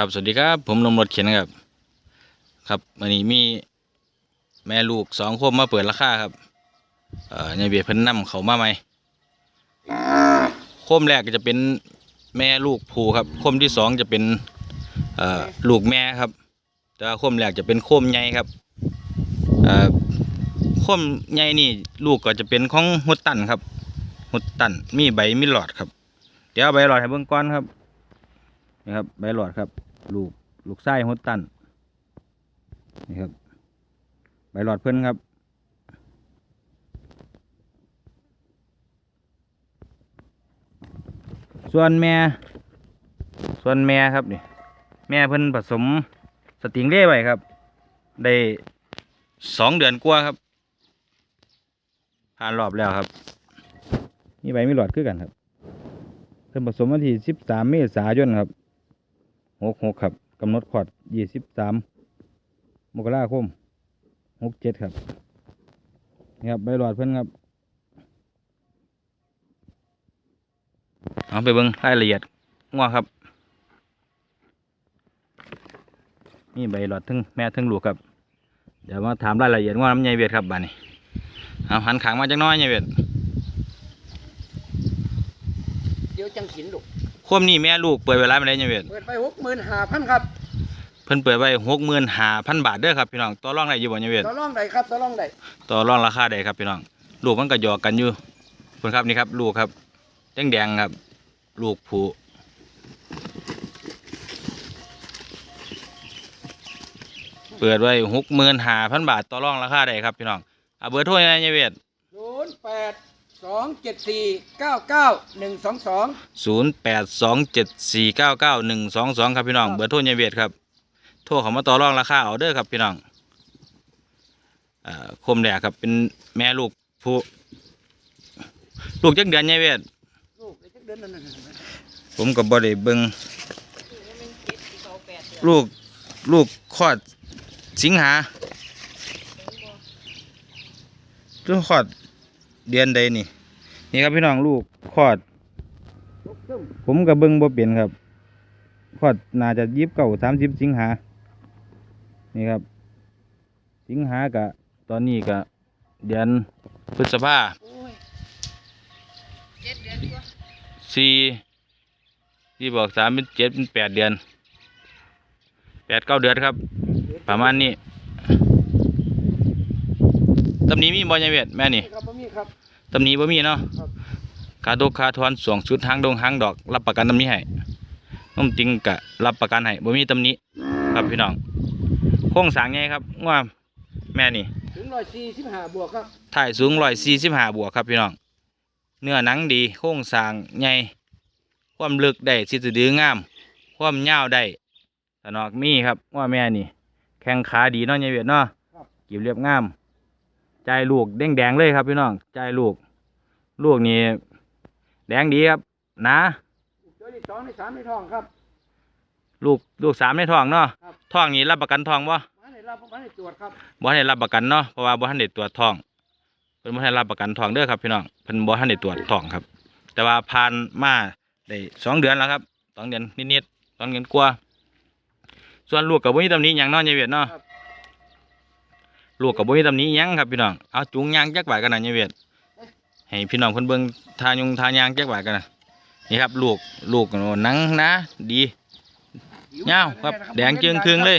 ครับสวัสดีครับ ผมนมรถเขียนครับ ครับวันนี้มีแม่ลูกสองโคมมาเปิดราคาครับ เอ่อในเบียร์เพิ่นนำเขามาใหมโคมแรกก็จะเป็นแม่ลูกผูครับโคมที่สองจะเป็นเอ่อลูกแม่ครับ แต่ว่าโคมแรกจะเป็นโคมใหญ่ครับเอ่อโคมใหญ่นี่ลูกก็จะเป็นของฮุดตันครับฮุดตันมีใบมีหลอดครับ เดี๋ยวใบหลอดให้เบิ่งก่อนครับนี่ครับใบหลอดครับ ลูกลูกไส้ฮุดตันนี่ครับใบหลอดเพื่อนครับ ส่วนแม่ส่วนแม่ครับนี่แม่เพิ่นผสมสติงเล่ไว้ครับ ได้สองเดือนกว่าครับผ่านรอบแล้วครับนี่ใบไม่หลอดคือกันครับเพิ่นผสมวันที่สิบสามเมษายนครับ หกหกครับกำหนดขอดยี่สิบสามมกราคมหกเจ็ดครับนี่ครับใบหลอดเพิ่อนครับ เอาไปเบิ่งรายละเอียดง้อครับนี่ใบหลอดทั้งแม่ทั้งลูกครับ เดี๋ยวมาถามรายละเอียดง้อน้ำใยเวียดครับบ้านนี้เอาหันขางมาจักน้อยใยเวียดเดี๋ยวจังขินลูก ควมนี่แม่ลูกเปิดไว้ร้านมาได้ใยเวียดเปิดไปหกหมื่นห้าพันครับเพิ่นเปิดไว้หกหมื่นห้าพันบาทเด้อครับพี่น้องต่อรองได้อยู่บ่เนี่ยเวทต่อรองใดครับต่อรองใดต่อรองราคาได้ครับพี่น้องลูกมันก็หยอกกันอยู่เพิ่นครับนี่ครับลูกครับแดงแดงๆครับ ลูกผูเปิดไว้หกหมื่นห้าพันบาทต่อรองราคาได้ครับพี่น้องเอาเบอร์โทรยังไงเนี่ยเวทศูนย์แปด สองเจ็ดสี่เก้าเก้าหนึ่งสองสองศูนย์แปดสองเจ็ดสี่เก้าเก้าหนึ่งสองสองครับพี่น้องเบอร์โทรยังเวทครับโทรเขามาต่อรองราคาเอาเด้อครับพี่น้องอ่าคมแดกครับเป็นแม่ลูกผู้ลูกจักเดือนยังเวทลูกเด็กเดือนนั่นน่ะผมกับบอได้เบิงลูกลูกคลอดสิงหาลูกคลอด เดือนใดนี่ นี่ครับพี่น้องลูกคลอด ผมกับเบิงบ่เป็นครับคลอดน่าจะยิบเก่าสามสิบสิงหา นี่ครับ สิงหากะ ตอนนี้กะ เดือนพฤษภาโอ้ยเจ็ดเดือนกว่าสี่ที่บอกสามเป็นเจ็ดเป็นแปดเดือนแปดเก้าเดือนครับ ประมาณนี้ ตำหนี้มีบอลยเวทแม่นี่ครับบ่มีครับ ตำหนี้บ่มีเนาะครับคาตกคาทอนสวงชุดหางดงหางดอก รับประกันตำหนี้ให้น้มติงกะรับประกันให้บ่มีตำหนี้ ครับพี่น้องโค้งสร้างไงครับว่าแม่นี่ ถึงร้อยสี่สิบห้าบวกครับถ่ายสูงร้อยสี่สิบห้าบวกครับพี่น้อง เนื้อหนังดีโค้งสร้างใหญ่ความลึกได้สิสะดืองาม ความยาวได้สนอกมีครับว่าแม่นี่ แข้งขาดีเนาะยายเวียดเนาะกีบเรียบงามใจายลูกแดงแดงๆเลยครับพี่น้องใจายลูก ลูกนี่แดงดีครับหนะเดี๋ยวที่สองที่สามในท้องครับ ลูกลูกสามในท้องเนาะครับท้องนี้รับประกันท้องบ่มาให้รับมาให้ตรวจครับบ่ให้รับประกันเนาะเพราะว่าบ่ทันได้ตรวจท้องเพิ่นบ่ให้รับประกันท้องเด้อครับพี่น้องเพิ่นบ่ทันได้ตรวจท้องครับ แต่ว่าผ่านมาได้สองเดือนแล้วครับสองเดือนนิดๆสองเดือนกว่าส่วนลูกกับบ่มีตำหนิหยังเนาะยายเวียดเนาะ ลูกกับบ่มีตำหนิหยังครับพี่น้องเอาจูงยางแจักบาทกันนะยายเวียดให้พี่น้องเพิ่นเบิ่งทายงทายางแจักบาทกันนะนี่ครับลูกลูกหนังนะดียาครับแดงจึงครึ่งเลย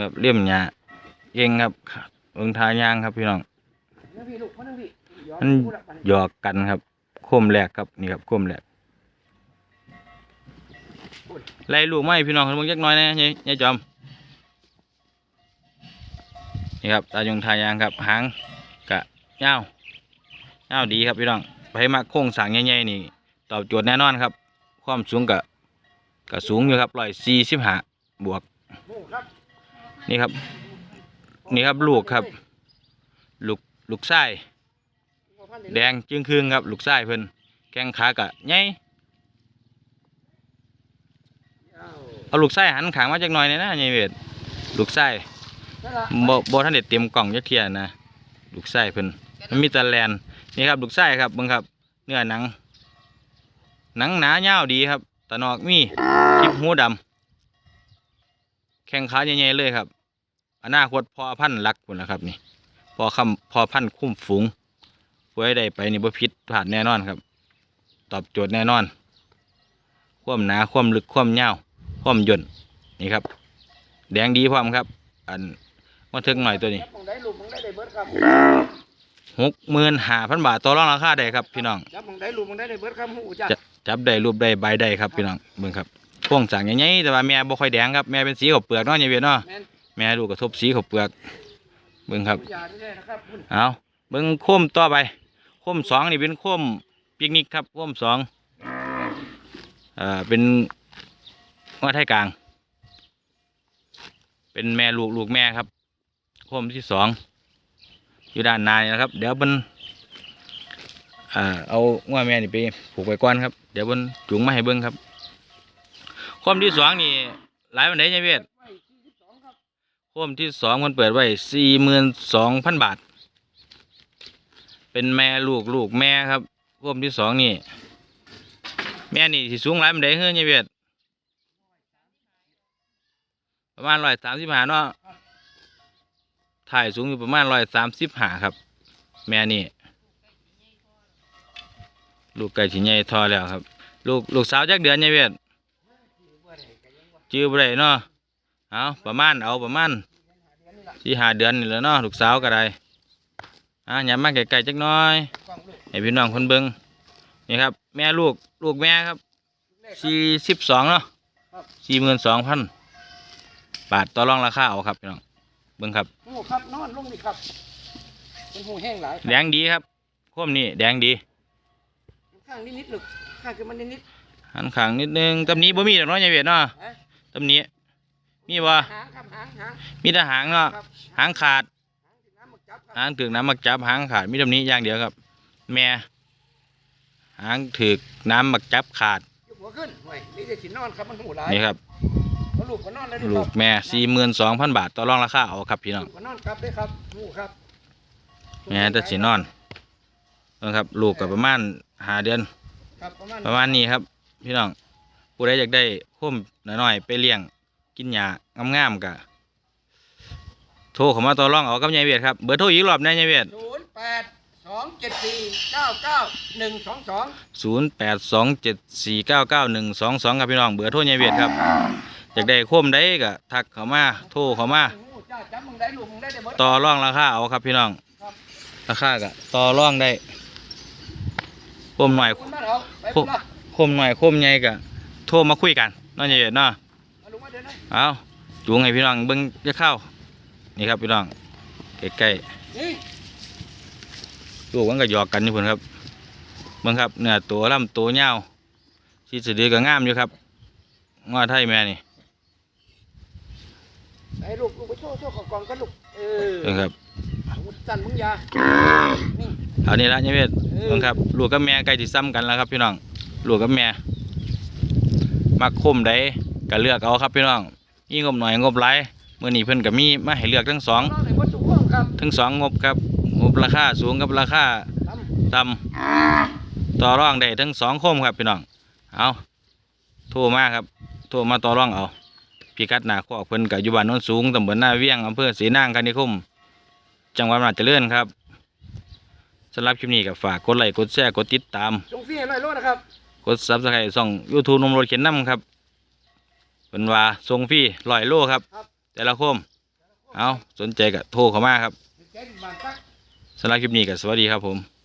ครับเลี่ยมหญ้าเองครับเบิ่งทายางครับพี่น้องนั่นพี่ลูกมานั่นหยอกกันครับคมแรกครับนี่ครับคมแรกไล่ลูกไม้พี่น้องคนเบิ่งจักหน่อยนะยายยายจอม นี่ครับตายงทายางครับหางกะยาวยาดีครับพี่น้องไปมาโค้งสางใหญ่ๆนี่ตอบโจทย์แน่นอนครับ ความสูงกะกะสูงอยู่ครับร้อยสี่สิบห้าบวก นี่ครับ นี่ครับลูกครับ ลูกลูกไส้แดงจึงครึ่งครับ ลูกไส้เพิ่นแข้งขากะใหญ่เอาลูกไส้หันขางมาจักหน่อยหนอยนะยายเวทลูกไส้ บ่บ่ทันได้เต็มกล่องจักเทียนะลูกไส้เพิ่นมันมีต่แลนนี่ครับลูกไส้ครับเบิ่งครับ เนื้อหนัง หนังหนายาดีครับตะนอกมีคลิปหูดำแข้งขาใหญ่ๆเลยครับอนาคตพอพันรักคุณนะครับ นี่พอคำพอพันคุ้มฝูงผู้ใดได้ไปนี่บ่ผิดพลาดแน่นอนครับ ตอบโจทย์แน่นอน ความหนาความลึกความยาความย่นนี่ครับ แดงดีพร้อมครับ อัน มาถึงหน่อยตัวนี้จับมองได้ลูกมองได้ได้เบิดครับหกหมื่นห้าพันบาทต่อรองราคาได้ครับพี่น้อง จับมองได้ลูกมองได้ได้เบิดครับหูจ้ะจะจับได้รูปได้ใบได้ครับพี่น้องเบิ่งครับพ่วงสั่งใหญ่ๆแต่ว่าแม่บ่ค่อยแดงครับแม่เป็นสีขาวเปลือกเนาะยายเวียนเนาะแม่นแม่ลูกกระทบสีขาวเปลือกเบิ่งครับยาได้นะครับคุณเอาเบิ่งโคมต่อไปโคมสองนี่เป็นโคมปิกนิกครับโคมสองเอ่อเป็นว่าไทยกลาง เป็นแม่ลูกลูกแม่ครับ โคมที่สองอยู่ด้านในนะครับ เดี๋ยวมันอ่าเอาว่าแม่นี่ไปผูกไว้ก่อนครับ เดี๋ยวมันจุงมาให้เบิ่งครับโคมที่สองนี่หลายวันไหนยายเวทไว้สี่สิบสองครับโคมที่สองมันเปิดไว้สี่หมื่นสองพันบาท เป็นแม่ลูกลูกแม่ครับโคมที่สองนี่ แม่นี่สิสูงหลายมันได้เฮ้ยยายเวียดประมาณร้อยสามสิบห้าเนาะ ถ่ายสูงอยู่ประมาณร้อยสามสิบหาครับ แม่นี่ ลูกไก่ชิ้นใหญ่ทอแล้วครับ ลูกลูกสาวจักเดือนยายเวียดจื้อบ่ได้เนาะเอาประมาณเอาประมาณสี่หาเดือนนี่แหล้วเนาะลูกสาวก็ได้อะอย่ามาไกลๆจักน้อยองลูกให้พี่น้องคนเบิงนี่ครับ แม่ลูกลูกแม่ครับสี่สิบสองเนาะสี่หมื่นสองพันบาทต่อรองราคาเอาครับพี่น้อง เบิ้งครับหูครับนอนลงนี่ครับเป็นหูแห้งหลายครับแดงดีครับข้มนี่แดงดีข้างนิดๆลูกข้างคือมันนิดหันขางนิดนึงตำหนี้บ่มีดอกเนาะยายเวียดเนาะๆฮะตำหนี้มีบ่หางครับหางหางมีแต่หางเนาะครับหางขาดหางถึงน้ำหมกจับครับหางถึกน้ำมักจับหางขาดมีตำหนี้อย่างเดียวครับ แม่หางถึกน้ำมักจับขาดยกหัวขึ้นห่วยนี่จะสินนอนครับมันหูห ลายนี่ครับเอาลูกก็นอนแล้วดิลูคกรับแม่สี่หมื่นสองพันบาทต่อรองราคาเอาครับพี่น้องลูกก็นอนครับได้ครับหูครับแม่แต่สินอนนะครับลูกกับประมาณหาเดือน ครับประมาณประมาณนี้ครับ พี่น้องผู้ใดอยากได้คุ้มน้อยๆไปเลี้ยงกินหญ้างามๆกะโทรเข้ามาต่อรองเอากับยายเวียดครับเบอร์โทรอีกรอบนะยายเวียดศูนย์แปดสองเจ็ดสี่เก้าเก้าหนึ่งสองสองศูนย์แปดสองเจ็ดสี่เก้าเก้าหนึ่งสองสองครับพี่น้องเบอร์โทรยายเวียดครับ อยากได้คุ้มได้ก็ทักเขามาโทรเขามาหูจ้าต่อร่องราคาเอาครับพี่น้อง ราคาก็ต่อร่องได้คุ้มหน่อยข่มหน่อยคุ้มใหญ่ก็โทรมาคุยกันน้องยายเวียดเนาะเอาเอาจูงให้พี่น้องเบิ้งจะเข้านี่ครับพี่น้องใกล้ๆลูกมันก็หยอกกันอยู่พุ่นครับเบิ้งครับเนื้อตัวลำตัวยาวชีสะดือก็งามอยู่ครับงอไทยแม่นี่ ไอ้ลูกลูกไปโชว์โชว์ของกองกันลูกเออเบิ้งครับมึงจันมึงอยานี่เอานี่ละเนี่ยเวทเออเบิ้งครับลูกกับแม่ใกล้ที่ซ้ำกันแล้วครับพี่น้องลูกกับแม่มักคมใดก็เลือกเอาครับพี่น้องมีงบหน่อยงบหลายมื่อนี้เพิ่นก็มีมาให้เลือกทั้งสองน้องไหนวัตถุข้องครับทั้งสองงบครับงบราคาสูงกับราคาทำต่ำต่อรองได้ทั้งสองโคมครับพี่น้องเอาโทรมาครับโทรมาต่อรองเอา พิกัดหนาขอกเพิ่นกับอยู่บ้านโนนสูงตำบลหน้าเวียงอำเภอศรีนางคณิคม จังหวัดอำนาจเจริญครับสำหรับคลิปนี้ก็ฝากกดไลค์กดแชร์กดติดตาม จงฟีให้ร้อยโลนะครับ กดซับสไครต์ส่องยูทูบนมรถเข็นน้ำครับเป็นว่าทรงฟรีลอยโลครับ ครับ แต่ละคม เอาสนใจก็โทรเข้ามาครับเจ๊บานตัก สำหรับคลิปนี้ก็สวัสดีครับผม